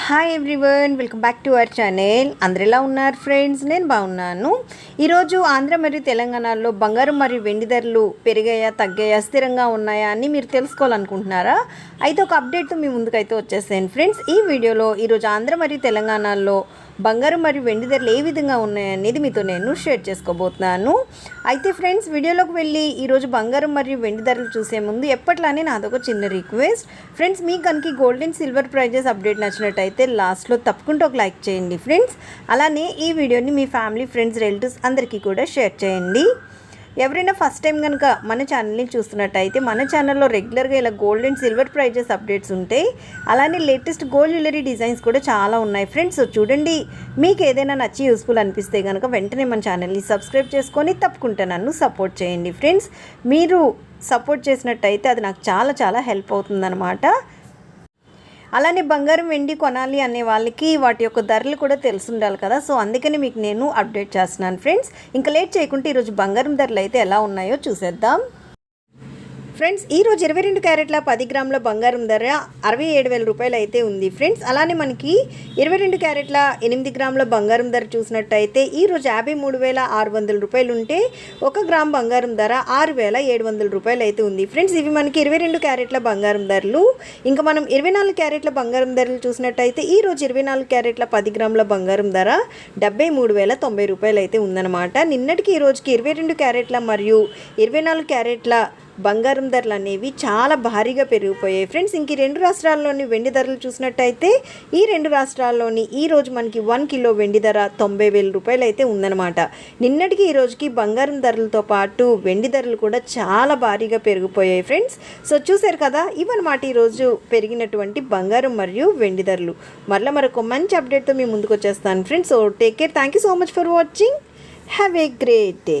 Hi everyone welcome back to our channel అందరు ఎలా ఉన్నారు ఫ్రెండ్స్ నేను బాగున్నాను. ఈరోజు ఆంధ్ర మరియు తెలంగాణలో బంగారం మరియు వెండి ధరలు పెరిగాయా తగ్గాయా స్థిరంగా ఉన్నాయా అని మీరు తెలుసుకోవాలనుకుంటున్నారా? అయితే ఒక అప్డేట్తో మీ ముందుకైతే వచ్చేసాను ఫ్రెండ్స్ ఈ వీడియోలో ఈరోజు ఆంధ్ర మరియు తెలంగాణలో బంగారం మరియు వెండి ధరలు ఏ విధంగా ఉన్నాయనేది మీతో నేను షేర్ చేసుకోబోతున్నాను. అయితే ఫ్రెండ్స్ వీడియోలోకి వెళ్ళి ఈరోజు బంగారం మరియు వెండి ధరలు చూసే ముందు ఎప్పట్లానే నాదొక చిన్న రిక్వెస్ట్ ఫ్రెండ్స్ మీకు కనుక gold and silver prices update నచ్చినట్టయితే లాస్ట్లో తప్పకుండా ఒక లైక్ చేయండి ఫ్రెండ్స్ అలానే ఈ వీడియోని మీ ఫ్యామిలీ ఫ్రెండ్స్ రిలేటివ్స్ అందరికీ కూడా షేర్ చేయండి. ఎవరైనా ఫస్ట్ టైం కనుక మన ఛానల్ని చూస్తున్నట్టయితే మన ఛానల్లో రెగ్యులర్గా ఇలా gold and silver prices updates ఉంటాయి. అలానే లేటెస్ట్ గోల్డ్ జ్యువెలరీ డిజైన్స్ కూడా చాలా ఉన్నాయి. ఫ్రెండ్స్ చూడండి మీకు ఏదైనా నచ్చి యూస్ఫుల్ అనిపిస్తే కనుక వెంటనే మన ఛానల్ని సబ్స్క్రైబ్ చేసుకొని తప్పకుండా నన్ను సపోర్ట్ చేయండి. ఫ్రెండ్స్ మీరు సపోర్ట్ చేసినట్టయితే అది నాకు చాలా చాలా హెల్ప్ అవుతుందన్నమాట. అలానే బంగారం వెండి కొనాలి అనే వాళ్ళకి వాటి యొక్క ధరలు కూడా తెలిసి ఉండాలి కదా. సో అందుకని మీకు నేను అప్డేట్ చేస్తున్నాను ఫ్రెండ్స్. ఇంకా లేట్ చేయకుంటే ఈరోజు బంగారం ధరలు అయితే ఎలా ఉన్నాయో చూసేద్దాం. ఫ్రెండ్స్ ఈ రోజు ఇరవై రెండు క్యారెట్ల పది గ్రాముల బంగారం ధర అరవై ఏడు వేల రూపాయలు అయితే ఉంది. ఫ్రెండ్స్ అలానే మనకి ఇరవై రెండు క్యారెట్ల ఎనిమిది గ్రాముల బంగారం ధర చూసినట్టయితే ఈరోజు యాభై మూడు వేల ఆరు వందల రూపాయలు ఉంటే ఒక గ్రామ్ బంగారం ధర ఆరు వేల ఏడు వందల రూపాయలు అయితే ఉంది. ఫ్రెండ్స్ ఇవి మనకి ఇరవై రెండు క్యారెట్ల బంగారం ధరలు. ఇంకా మనం ఇరవై నాలుగు క్యారెట్ల బంగారం ధరలు చూసినట్టయితే ఈ రోజు ఇరవై నాలుగు క్యారెట్ల పది గ్రాముల బంగారం ధర డెబ్బై మూడు వేల తొంభై రూపాయలు అయితే ఉందన్నమాట. నిన్నటికి ఈ రోజుకి ఇరవై రెండు క్యారెట్ల మరియు ఇరవై నాలుగు క్యారెట్ల బంగారం ధరలు అనేవి చాలా భారీగా పెరిగిపోయాయి. ఫ్రెండ్స్ ఇంక రెండు రాష్ట్రాల్లోని వెండి ధరలు చూసినట్టయితే ఈ రెండు రాష్ట్రాల్లోని ఈ రోజు మనకి వన్ కిలో వెండి ధర తొంభై వేల రూపాయలు అయితే ఉందన్నమాట. నిన్నటికి ఈ రోజుకి బంగారం ధరలతో పాటు వెండి ధరలు కూడా చాలా భారీగా పెరిగిపోయాయి ఫ్రెండ్స్. సో చూశారు కదా ఇవన్నమాట ఈరోజు పెరిగినటువంటి బంగారం మరియు వెండి ధరలు. మరలా మరొక మంచి అప్డేట్తో మీ ముందుకు వచ్చేస్తాను. Friends so take care. Thank you so much for watching. Have a great day.